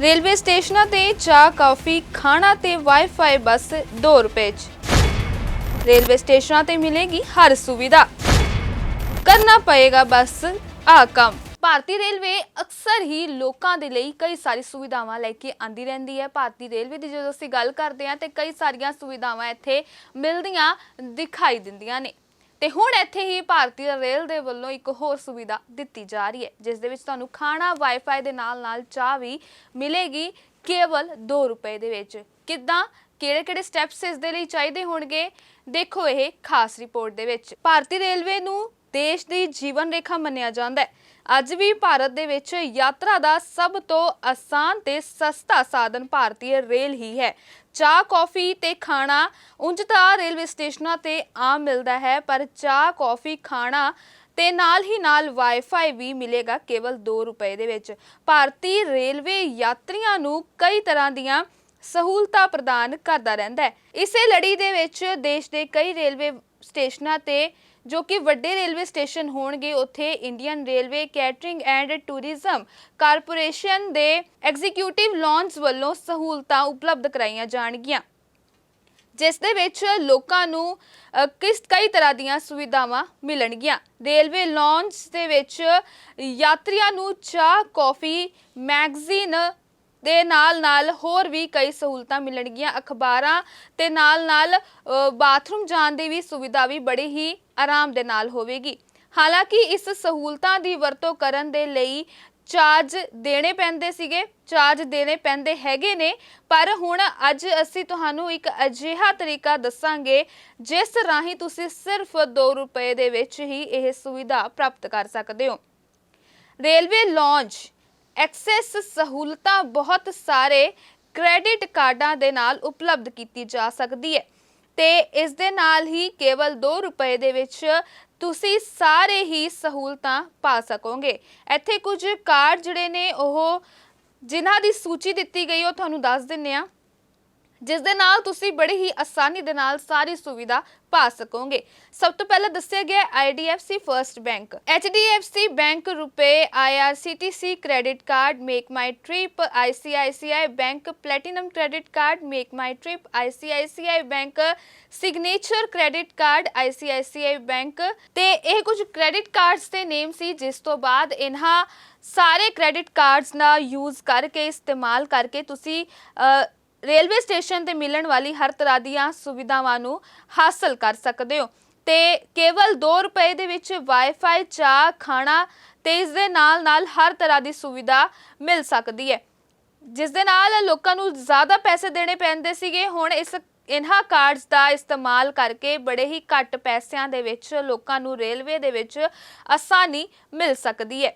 Railway ਸਟੇਸ਼ਨਾਂ ਤੇ ਚਾਹ, ਕਾਫੀ, ਖਾਣਾ ਤੇ ਵਾਈਫਾਈ ਬਸ 2 ਰੁਪਏ 'ਚ। ਰੇਲਵੇ ਸਟੇਸ਼ਨਾਂ ਤੇ ਮਿਲੇਗੀ ਹਰ ਸੁਵਿਧਾ। ਕਰਨਾ ਪਏਗਾ ਬਸ, ਆ ਕੰਮ। ਭਾਰਤੀ ਰੇਲਵੇ ਅਕਸਰ ਹੀ ਲੋਕਾਂ ਦੇ ਲਈ ਕਈ ਸਾਰੀ ਸੁਵਿਧਾਵਾਂ ਲੈ ਕੇ ਆਂਦੀ ਰਹਿੰਦੀ ਹੈ। ਭਾਰਤੀ ਰੇਲਵੇ ਦੀ ਜਦੋਂ ਅਸੀਂ ਗੱਲ ਕਰਦੇ ਹਾਂ ਤੇ ਕਈ ਸਾਰੀਆਂ ਸੁਵਿਧਾਵਾਂ ਇੱਥੇ ਮਿਲਦੀਆਂ ਦਿਖਾਈ ਦਿੰਦੀਆਂ ਨੇ। ਤੇ ਹੁਣ ਇੱਥੇ ਹੀ ਭਾਰਤੀ ਰੇਲ ਦੇ ਵੱਲੋਂ ਇੱਕ ਹੋਰ ਸੁਵਿਧਾ ਦਿੱਤੀ ਜਾ ਰਹੀ ਹੈ, ਜਿਸ ਦੇ ਵਿੱਚ ਤੁਹਾਨੂੰ ਖਾਣਾ ਵਾਈਫਾਈ ਦੇ ਨਾਲ ਨਾਲ ਚਾਹ ਵੀ ਮਿਲੇਗੀ, ਕੇਵਲ 2 ਰੁਪਏ ਦੇ ਵਿੱਚ। ਕਿੱਦਾਂ ਕਿਹੜੇ ਕਿਹੜੇ ਸਟੈਪਸ ਇਸ ਦੇ ਲਈ ਚਾਹੀਦੇ ਹੋਣਗੇ, ਦੇਖੋ ਇਹ ਖਾਸ ਰਿਪੋਰਟ ਦੇ ਵਿੱਚ। ਭਾਰਤੀ ਰੇਲਵੇ ਨੂੰ ਦੇਸ਼ ਦੀ ਜੀਵਨ ਰੇਖਾ ਮੰਨਿਆ ਜਾਂਦਾ ਹੈ। ਅੱਜ ਵੀ ਭਾਰਤ ਦੇ ਵਿੱਚ ਯਾਤਰਾ ਦਾ ਸਭ ਤੋਂ ਆਸਾਨ ਤੇ ਸਸਤਾ ਸਾਧਨ ਭਾਰਤੀ ਰੇਲ ਹੀ ਹੈ। ਚਾਹ, ਕੌਫੀ ਤੇ ਖਾਣਾ ਉਂਝ ਤਾਂ ਰੇਲਵੇ ਸਟੇਸ਼ਨਾਂ ਤੇ ਆਮ ਮਿਲਦਾ ਹੈ, ਪਰ ਚਾਹ, ਕੌਫੀ, ਖਾਣਾ ਤੇ ਨਾਲ ਹੀ ਨਾਲ ਵਾਈਫਾਈ ਵੀ ਮਿਲੇਗਾ ਕੇਵਲ 2 ਰੁਪਏ ਦੇ ਵਿੱਚ। ਭਾਰਤੀ ਰੇਲਵੇ ਯਾਤਰੀਆਂ ਨੂੰ ਕਈ ਤਰ੍ਹਾਂ ਦੀਆਂ ਸਹੂਲਤਾਂ ਪ੍ਰਦਾਨ ਕਰਦਾ ਰਹਿੰਦਾ ਹੈ। ਇਸੇ ਲੜੀ ਦੇ ਵਿੱਚ ਦੇਸ਼ ਦੇ ਕਈ ਰੇਲਵੇ ਸਟੇਸ਼ਨਾਂ ਤੇ ਜੋ ਕਿ ਵੱਡੇ ਰੇਲਵੇ ਸਟੇਸ਼ਨ ਹੋਣਗੇ, ਉੱਥੇ Indian railway catering and tourism corporation ਦੇ ਐਗਜ਼ੀਕਿਊਟਿਵ ਲੌਂਜ ਵੱਲੋਂ ਸਹੂਲਤਾਂ ਉਪਲਬਧ ਕਰਾਈਆਂ ਜਾਣਗੀਆਂ। ਜਿਸ ਦੇ ਵਿੱਚ ਲੋਕਾਂ ਨੂੰ ਕਿਸ, ਕਈ ਤਰ੍ਹਾਂ ਦੀਆਂ ਸੁਵਿਧਾਵਾਂ ਮਿਲਣਗੀਆਂ। ਰੇਲਵੇ ਲੌਂਜ ਦੇ ਵਿੱਚ ਯਾਤਰੀਆਂ ਨੂੰ ਚਾਹ, ਕੌਫੀ, ਮੈਗਜ਼ੀਨ ਦੇ ਨਾਲ ਨਾਲ ਹੋਰ ਵੀ ਕਈ ਸਹੂਲਤਾਂ ਮਿਲਣਗੀਆਂ। ਅਖਬਾਰਾਂ ਤੇ ਨਾਲ ਨਾਲ ਬਾਥਰੂਮ ਜਾਣ ਦੀ ਵੀ ਸੁਵਿਧਾ ਵੀ ਬੜੀ ਹੀ ਆਰਾਮ ਦੇ ਨਾਲ ਹੋਵੇਗੀ। ਹਾਲਾਂਕਿ ਇਸ ਸਹੂਲਤਾਂ ਦੀ ਵਰਤੋਂ ਕਰਨ ਦੇ ਲਈ ਚਾਰਜ ਦੇਣੇ ਪੈਂਦੇ ਸੀਗੇ, ਚਾਰਜ ਦੇਣੇ ਪੈਂਦੇ ਹੈਗੇ ਨੇ, ਪਰ ਹੁਣ ਅੱਜ ਅਸੀਂ ਤੁਹਾਨੂੰ ਇੱਕ ਅਜਿਹਾ ਤਰੀਕਾ ਦੱਸਾਂਗੇ, ਜਿਸ ਰਾਹੀਂ ਤੁਸੀਂ ਸਿਰਫ 2 ਰੁਪਏ ਦੇ ਵਿੱਚ ਹੀ ਇਹ ਸੁਵਿਧਾ ਪ੍ਰਾਪਤ ਕਰ ਸਕਦੇ ਹੋ। ਰੇਲਵੇ ਲੌਂਜ ਐਕਸੈਸ ਸਹੂਲਤਾਂ ਬਹੁਤ ਸਾਰੇ ਕ੍ਰੈਡਿਟ ਕਾਰਡਾਂ ਦੇ ਨਾਲ ਉਪਲਬਧ ਕੀਤੀ ਜਾ ਸਕਦੀ ਹੈ। ਤੇ ਇਸ ਦੇ ਨਾਲ ਹੀ ਕੇਵਲ 2 ਰੁਪਏ ਦੇ ਵਿੱਚ ਤੁਸੀਂ ਸਾਰੇ ਹੀ ਸਹੂਲਤਾਂ ਪਾ ਸਕੋਗੇ। ਇੱਥੇ ਕੁਝ ਕਾਰਡ ਜਿਹੜੇ ਨੇ ਉਹ ਜਿਨ੍ਹਾਂ ਦੀ ਸੂਚੀ ਦਿੱਤੀ ਗਈ, ਉਹ ਤੁਹਾਨੂੰ ਦੱਸ ਦਿੰਨੇ ਆ ਜਿਸ ਦੇ ਨਾਲ ਤੁਸੀਂ ਬੜੀ ਹੀ ਆਸਾਨੀ ਦੇ ਨਾਲ ਸਾਰੀ ਸੁਵਿਧਾ ਪਾ ਸਕੋਗੇ। ਸਭ ਤੋਂ ਪਹਿਲਾਂ ਦੱਸਿਆ ਗਿਆ IDFC first bank. HDFC bank ਰੁਪਏ IRCTC credit card, make my trip ICICI bank, platinum credit card, make my trip ICICI bank, signature credit card ICICI bank ਤੇ ਇਹ ਕੁਝ ਕ੍ਰੈਡਿਟ ਕਾਰਡਸ ਦੇ ਨੇਮ ਸੀ, ਜਿਸ ਤੋਂ ਬਾਅਦ ਇਹਨਾਂ ਸਾਰੇ ਕ੍ਰੈਡਿਟ ਕਾਰਡਸ ਨਾਲ ਯੂਜ਼ ਕਰਕੇ, ਇਸਤੇਮਾਲ ਕਰਕੇ ਤੁਸੀਂ ਰੇਲਵੇ ਸਟੇਸ਼ਨ ਤੇ ਮਿਲਣ ਵਾਲੀ ਹਰ ਤਰ੍ਹਾਂ ਦੀਆਂ ਸੁਵਿਧਾਵਾਂ ਨੂੰ ਹਾਸਲ ਕਰ ਸਕਦੇ ਹੋ। ਤੇ ਕੇਵਲ 2 ਰੁਪਏ ਦੇ ਵਿੱਚ ਵਾਈਫਾਈ ਚਾਹ, ਖਾਣਾ ਤੇ ਇਸ ਦੇ ਨਾਲ ਨਾਲ ਹਰ ਤਰ੍ਹਾਂ ਦੀ ਸੁਵਿਧਾ ਮਿਲ ਸਕਦੀ ਹੈ। ਜਿਸ ਦੇ ਨਾਲ ਲੋਕਾਂ ਨੂੰ ਜ਼ਿਆਦਾ ਪੈਸੇ ਦੇਣੇ ਪੈਂਦੇ ਸੀਗੇ, ਹੁਣ ਇਸ ਇਨ੍ਹਾਂ ਕਾਰਡਸ ਦਾ ਇਸਤੇਮਾਲ ਕਰਕੇ ਬੜੇ ਹੀ ਘੱਟ ਪੈਸਿਆਂ ਦੇ ਵਿੱਚ ਲੋਕਾਂ ਨੂੰ ਰੇਲਵੇ ਦੇ ਵਿੱਚ ਆਸਾਨੀ ਮਿਲ ਸਕਦੀ ਹੈ।